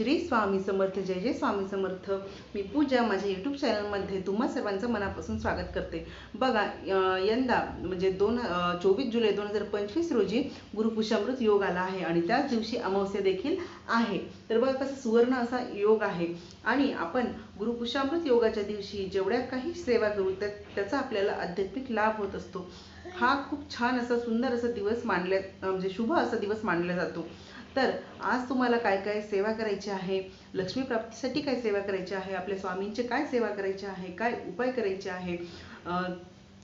श्री स्वामी समर्थ जय जय स्वामी समर्थ. मी पूजा माझ्या यूट्यूब चॅनलमध्ये तुम्हा सर्वांचं मनापासून स्वागत करते. बघा यंदा म्हणजे दोन चोवीस जुलै दोन हजार पंचवीस रोजी गुरुपुषामृत योग आला आहे आणि त्याच दिवशी अमावस्या देखील आहे. तर बघा कसं सुवर्ण असा योग आहे. आणि आपण गुरुपुषामृत योगाच्या दिवशी जेवढ्या काही सेवा करू त्या त्याचा आपल्याला आध्यात्मिक लाभ होत असतो. हा खूप छान असा सुंदर असा दिवस मानल्या म्हणजे शुभ असा दिवस मानला जातो. तर आज तुम्हाला काय काय सेवा करायची आहे? लक्ष्मी प्राप्तीसाठी काय सेवा करायची आहे? आपल्या स्वामींचे काय सेवा करायचे आहे? काय उपाय करायचे आहे?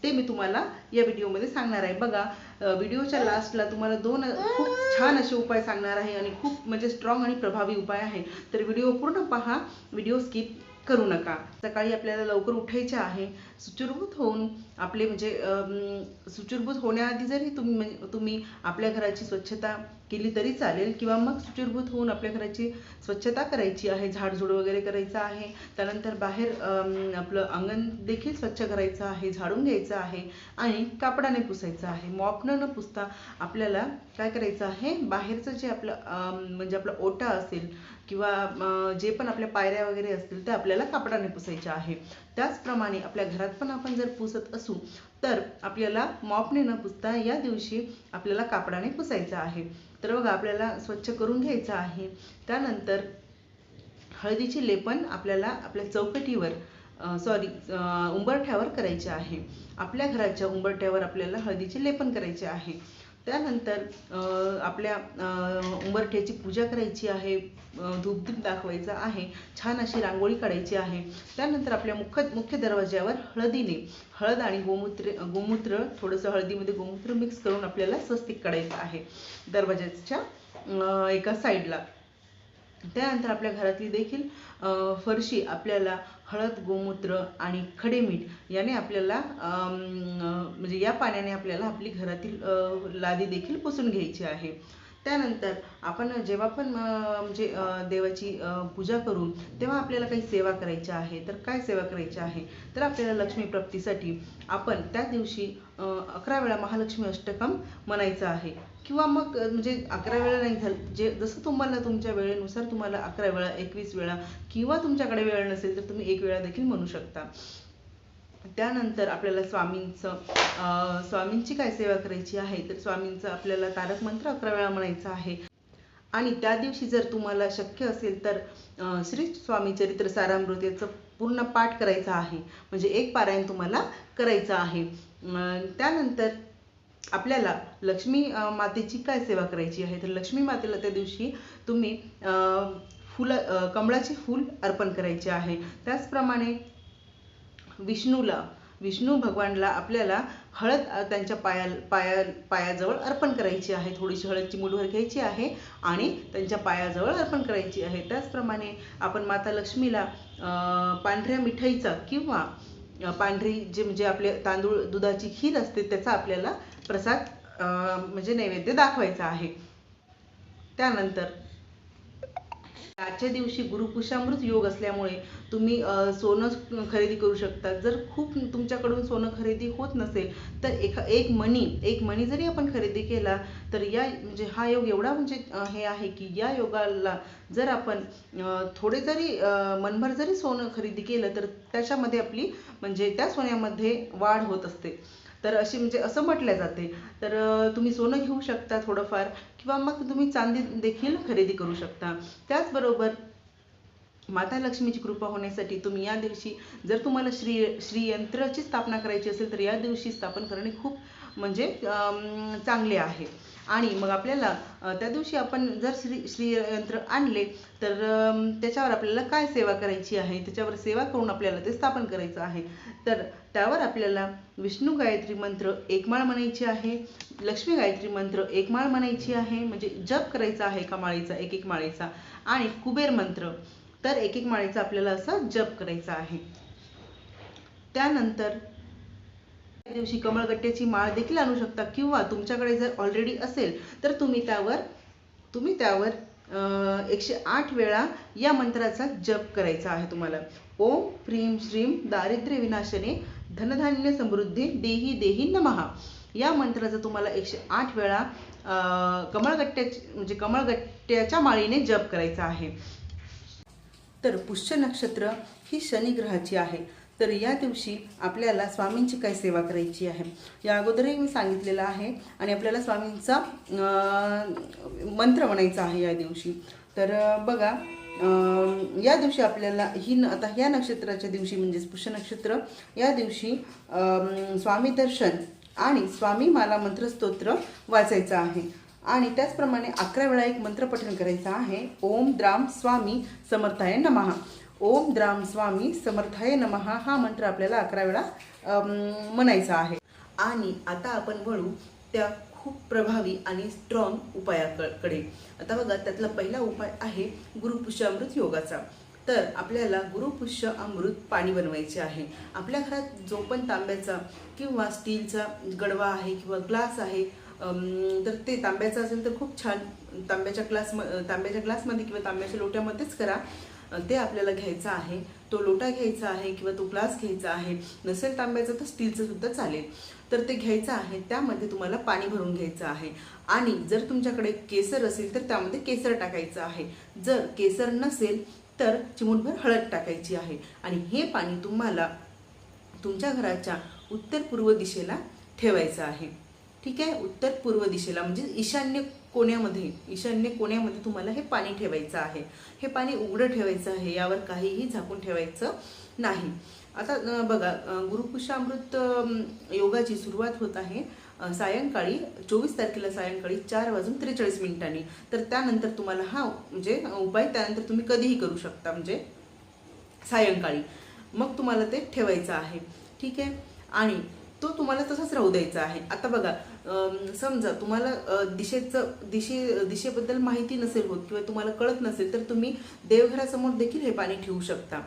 ते मी तुम्हाला या व्हिडिओमध्ये सांगणार आहे. बघा व्हिडिओच्या लास्टला तुम्हाला दोन खूप छान असे उपाय सांगणार आहे आणि खूप म्हणजे स्ट्रॉंग आणि प्रभावी उपाय आहे. तर व्हिडिओ पूर्ण पहा. व्हिडिओ स्किप करू नका. सकाळी आपल्याला लवकर उठायचे आहे. सुचुरभूत होऊन आपले म्हणजे सुचुरभूत होण्याआधी जरी तुम्ही तुम्ही आपल्या घराची स्वच्छता केली तरी चालेल किंवा मग सुचुरभूत होऊन आपल्या घराची स्वच्छता करायची आहे झाडझूड वगैरे करायचं आहे. त्यानंतर बाहेर आपलं अंगण देखील स्वच्छ करायचं आहे झाडून घ्यायचं आहे आणि कापडाने पुसायचं आहे. मॉपनं न पुसता आपल्याला काय करायचं आहे? बाहेरचं जे आपलं म्हणजे आपला ओटा असेल किंवा जे पण आपल्या पायऱ्या वगैरे असतील ते आपल्याला कापडाने पुसायच्या आहे. त्याचप्रमाणे आपल्या घरात पण आपण जर पुसत असू तर आपल्याला मॉपने न पुसता या दिवशी आपल्याला कापडाने पुसायचं आहे. तर बघा आपल्याला स्वच्छ करून घ्यायचं आहे. त्यानंतर हळदीचे लेपन आपल्याला आपल्या चौकटीवर सॉरी उंबरठ्यावर करायचे आहे. आपल्या घराच्या उंबरठ्यावर आपल्याला हळदीचे लेपन करायचे आहे. त्यानंतर आपल्या उंबरठ्याची पूजा करायची आहे धूपधूप धूपदीप दाखवायचा आहे छान अशी रांगोळी काढायची आहे. त्यानंतर आपल्या मुख्य मुख्य दरवाज्यावर हळदीने हळद आणि गोमूत्र गोमूत्र थोडंसं हळदीमध्ये गोमूत्र मिक्स करून आपल्याला स्वस्तिक काढायचं आहे. दरवाज्याच्या एका साईडला त्यानंतर आपल्या घरातली देखील अं, फरशी आपल्याला हळद गोमूत्र आणि खडे मीठ याने आपल्याला अं, म्हणजे या पाण्याने आपल्याला आपली घरातील अं, लादी देखील पुसून घ्यायची आहे. त्यानंतर आपण जेव्हा पण म्हणजे देवाची पूजा करू तेव्हा आपल्याला काही सेवा करायची आहे तर काय सेवा करायची आहे? तर आपल्याला लक्ष्मी प्राप्तीसाठी आपण त्या दिवशी अकरा वेळा महालक्ष्मी अष्टकम म्हणायचं आहे. किंवा मग म्हणजे अकरा वेळा नाही झालं जे जसं तुम्हाला तुमच्या वेळेनुसार तुम्हाला अकरा वेळा एकवीस वेळा किंवा तुमच्याकडे वेळ नसेल तर तुम्ही एक वेळा देखील म्हणू शकता. त्यानंतर आपल्याला स्वामींचं अं, स्वामींची काय सेवा करायची आहे? तर स्वामींचं आपल्याला तारक मंत्र अकरा वेळा म्हणायचं आहे. आणि त्या दिवशी जर तुम्हाला शक्य असेल तर श्री स्वामी चरित्र सारामृत याचं पूर्ण पाठ करायचा आहे. म्हणजे एक पारायण तुम्हाला करायचं आहे. अं, त्यानंतर आपल्याला लक्ष्मी मातेची काय सेवा करायची आहे? तर लक्ष्मी मातेला त्या दिवशी तुम्ही अं, फुलं कमळाचे फूल अर्पण करायचे आहे. त्याचप्रमाणे विष्णूला विष्णू भगवानला आपल्याला हळद त्यांच्या पाया पाया पायाजवळ अर्पण करायची आहे. थोडीशी हळदची मुठभर घ्यायची आहे आणि त्यांच्या पायाजवळ अर्पण करायची आहे. त्याचप्रमाणे आपण माता लक्ष्मीला पांढऱ्या मिठाईचा किंवा पांढरी जे म्हणजे आपले तांदूळ दुधाची खीर असते त्याचा आपल्याला प्रसाद म्हणजे नैवेद्य दाखवायचा आहे. त्यानंतर आजच्या दिवशी गुरुपुषामृत योग असल्यामुळे तुम्ही सोनं खरेदी करू शकता जर खूप तुमच्याकडून सोनं खरेदी होत नसेल तर एका एक मणी एक मणी जरी आपण खरेदी केला तर या म्हणजे हा योग एवढा म्हणजे हे आहे की या योगाला जर आपण थोडे जरी मनभर जरी सोनं खरेदी केलं तर त्याच्यामध्ये आपली म्हणजे त्या सोन्यामध्ये वाढ होत असते. तर अशी म्हणजे असं म्हटलं जाते. तर तुम्ही सोनं घेऊ शकता थोडंफार किंवा मग तुम्ही चांदी देखील खरेदी करू शकता. त्याचबरोबर माता लक्ष्मीची कृपा होण्यासाठी तुम्ही या दिवशी जर तुम्हाला श्री श्रीयंत्राची स्थापना करायची असेल तर या दिवशी स्थापन करणे खूप म्हणजे चांगले आहे. आणि मग आपल्याला त्या दिवशी आपण जर श्री श्रीयंत्र आणले तर त्याच्यावर आपल्याला काय सेवा करायची आहे? त्याच्यावर सेवा करून आपल्याला ते स्थापन करायचं आहे. तर त्यावर आपल्याला विष्णू गायत्री मंत्र एकमाळ म्हणायची आहे लक्ष्मी गायत्री मंत्र एकमाळ म्हणायची आहे म्हणजे जप करायचा आहे एका माळेचा एक एक माळेचा आणि कुबेर मंत्र तर एक एक माळेचा आपल्याला असा जप करायचा आहे. त्यानंतर दिवशी कमळगट्ट्याची माळ देखील आणू शकता. किंवा तुमच्याकडे जर ऑलरेडी असेल तर तुम्ही त्यावर तुम्ही त्यावर एकशे आठ वेळा या मंत्राचा जप करायचा आहे तुम्हाला. ओम प्रीम श्रीम दारिद्र्य विनाशने धनधान्य समृद्धी देही देही नमहा या मंत्राचा तुम्हाला एकशे आठ वेळा कमळगट्ट्याची म्हणजे कमळगट्ट्याच्या माळीने जप करायचा आहे. तर पुष्य नक्षत्र ही शनिग्रहाची आहे. तर या दिवशी आपल्याला स्वामींची काय सेवा करायची आहे? या अगोदरही मी सांगितलेलं आहे आणि आपल्याला स्वामींचा अं, मंत्र म्हणायचा आहे या दिवशी. तर बघा अं, या दिवशी आपल्याला ही न आता ह्या नक्षत्राच्या दिवशी म्हणजेच पुष्य नक्षत्र या दिवशी अं, स्वामी दर्शन आणि स्वामी माला मंत्रस्तोत्र वाचायचं आहे. आणि त्याचप्रमाणे अकरा वेळा एक मंत्र पठण करायचं आहे. ओम द्राम स्वामी समर्थाय नमः. ओम द्राम स्वामी समर्थाय नमः हा मंत्र आपल्याला अकरा वेळा म्हणायचा आहे. आणि आता आपण वळू त्या खूप प्रभावी आणि स्ट्रॉंग उपायाकडे. आता बघा त्यातला पहिला उपाय आहे गुरुपुष्यामृत योगाचा. तर आपल्याला गुरुपुष्य अमृत पाणी बनवायचे आहे. आपल्या घरात जो पण तांब्याचा किंवा स्टीलचा गडवा आहे किंवा ग्लास आहे तर ते तांब्याचं असेल तर खूप छान. तांब्याच्या ग्लास तांब्याच्या ग्लासमध्ये किंवा तांब्याच्या लोट्यामध्येच करा. ते आपल्याला घ्यायचं आहे. तो लोटा घ्यायचा आहे किंवा तो ग्लास घ्यायचा आहे. नसेल तांब्याचं तर स्टीलचं सुद्धा चालेल. तर ते घ्यायचं आहे. त्यामध्ये तुम्हाला पाणी भरून घ्यायचं आहे. आणि जर तुमच्याकडे केसर असेल तर त्यामध्ये केसर टाकायचं आहे. जर केसर नसेल तर चिमूटभर हळद टाकायची आहे. आणि हे पाणी तुम्हाला तुमच्या घराच्या उत्तर पूर्व दिशेला ठेवायचं आहे. ठीक आहे? उत्तर पूर्व दिशेला म्हणजे ईशान्य कोण्यामध्ये ईशान्य कोण्यामध्ये तुम्हाला हे पाणी ठेवायचं आहे. हे पाणी उघडं ठेवायचं आहे यावर काहीही झाकून ठेवायचं नाही. आता बघा गुरुकुशामृत योगाची सुरुवात होत आहे सायंकाळी चोवीस तारखेला सायंकाळी चार वाजून त्रेचाळीस मिनिटांनी. तर त्यानंतर तुम्हाला हा म्हणजे उपाय त्यानंतर तुम्ही कधीही करू शकता म्हणजे सायंकाळी. मग तुम्हाला ते ठेवायचं आहे. ठीक आहे? आणि तो तुम्हाला तसाच राहू द्यायचा आहे. आता बघा समजा तुम्हाला दिशेचं दिशे दिशेबद्दल माहिती नसेल होत किंवा तुम्हाला कळत नसेल तर तुम्ही देवघरासमोर देखील हे पाणी ठेवू शकता.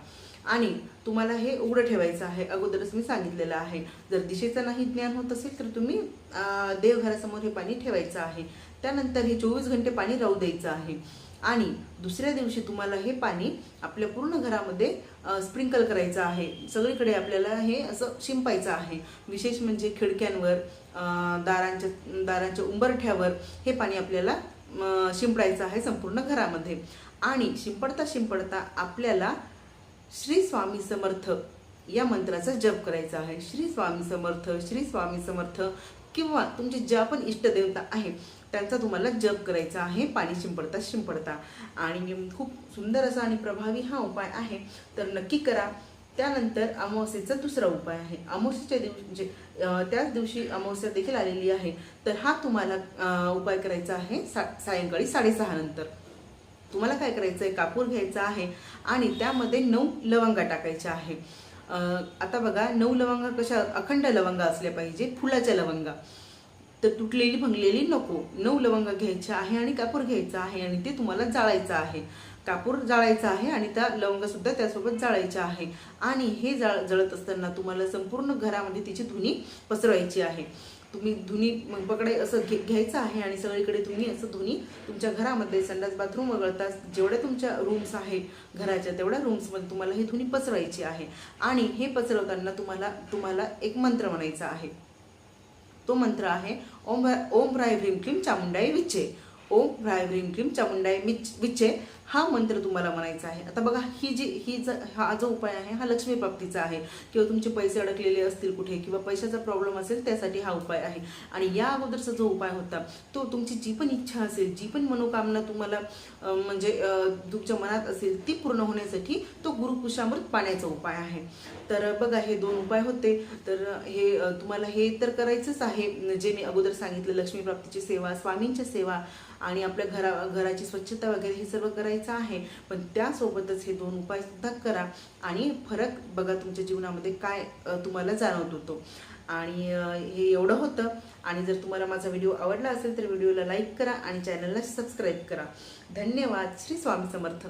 आणि तुम्हाला हे उघडं ठेवायचं आहे. अगोदरच मी सांगितलेलं आहे. जर दिशेचं नाही ज्ञान होत असेल तर तुम्ही देवघरासमोर हे पाणी ठेवायचं आहे. त्यानंतर हे चोवीस घंटे पाणी राहू द्यायचं आहे. आणि दुसऱ्या दिवशी तुम्हाला हे पाणी आपल्या पूर्ण घरामध्ये स्प्रिंकल करायचं आहे. सगळीकडे आपल्याला हे असं शिंपायचं आहे. विशेष म्हणजे खिडक्यांवर दारांच्या दारांच्या उंबरठ्यावर हे पाणी आपल्याला शिंपडायचं आहे संपूर्ण घरामध्ये. आणि शिंपडता शिंपडता आपल्याला श्री स्वामी समर्थ या मंत्राचा जप करायचा आहे. श्री स्वामी समर्थ श्री स्वामी समर्थ किंवा तुमचे ज्या पण इष्टदेवता आहे त्यांचा तुम्हाला जप करायचा आहे पाणी शिंपडता शिंपडता. आणि खूप सुंदर असा आणि प्रभावी हा उपाय आहे. तर नक्की करा. त्यानंतर अमावस्येचा दुसरा उपाय आहे. अमावस्येच्या दिवशी म्हणजे त्याच दिवशी अमावस्या देखील आलेली आहे. तर हा तुम्हाला उपाय करायचा आहे सा सायंकाळी साडेसहा नंतर. तुम्हाला काय करायचं आहे कापूर घ्यायचा आहे आणि त्यामध्ये नऊ लवंगा टाकायच्या आहे. आता बघा नऊ लवंगा कशा अखंड लवंगा असल्या पाहिजे फुलाच्या लवंगा. तर तुटलेली भंगलेली नको. नऊ लवंग घ्यायच्या आहे आणि कापूर घ्यायचा आहे आणि ते तुम्हाला जाळायचं आहे. कापूर जाळायचा आहे आणि त्या लवंगसुद्धा त्यासोबत जाळायच्या आहे. आणि हे जाळ जळत असताना तुम्हाला संपूर्ण घरामध्ये तिची धुनी पसरवायची आहे. तुम्ही धुनी मग पकडे असं घे घ्यायचं आहे आणि सगळीकडे तुम्ही असं धुनी तुमच्या घरामध्ये संडास बाथरूम वगळता जेवढ्या तुमच्या रूम्स आहे घराच्या तेवढ्या रूम्समध्ये तुम्हाला ही धुनी पसरवायची आहे. आणि हे पसरवताना तुम्हाला तुम्हाला एक मंत्र म्हणायचा आहे. तो मंत्र आहे ओम ओम राय भ्रीम क्लीम चामुंडाई विचे ओम ह्राय ह्रीम क्लीम चामुंडाय मिच हा. मंत्र तुम्हाला म्हणायचा आहे. आता बघा ही जी ही ज हा जो उपाय आहे हा लक्ष्मी प्राप्तीचा आहे. किंवा तुमचे पैसे अडकलेले असतील कुठे किंवा पैशाचा प्रॉब्लेम असेल त्यासाठी हा उपाय आहे. आणि या अगोदरचा जो उपाय होता तो तुमची जी पण इच्छा असेल जी पण मनोकामना तुम्हाला म्हणजे तुमच्या मनात असेल ती पूर्ण होण्यासाठी तो गुरुकुशामृत पाण्याचा उपाय आहे. तर बघा हे दोन उपाय होते. तर हे तुम्हाला हे तर करायचंच आहे. जे मी अगोदर सांगितलं लक्ष्मी प्राप्तीची सेवा स्वामींची सेवा आणि आपल्या घरा घराची स्वच्छता वगैरे हे सर्व करायचं आहे. पण त्यासोबतच हे दोन उपाय सुद्धा करा. आणि फरक बघा तुमच्या जीवनामध्ये काय तुम्हाला जाणवत होतो आणि हे एवढं होतं. आणि जर तुम्हाला माझा व्हिडिओ आवडला असेल तर व्हिडिओला लाईक करा आणि चॅनलला सबस्क्राईब करा. धन्यवाद. श्री स्वामी समर्थ.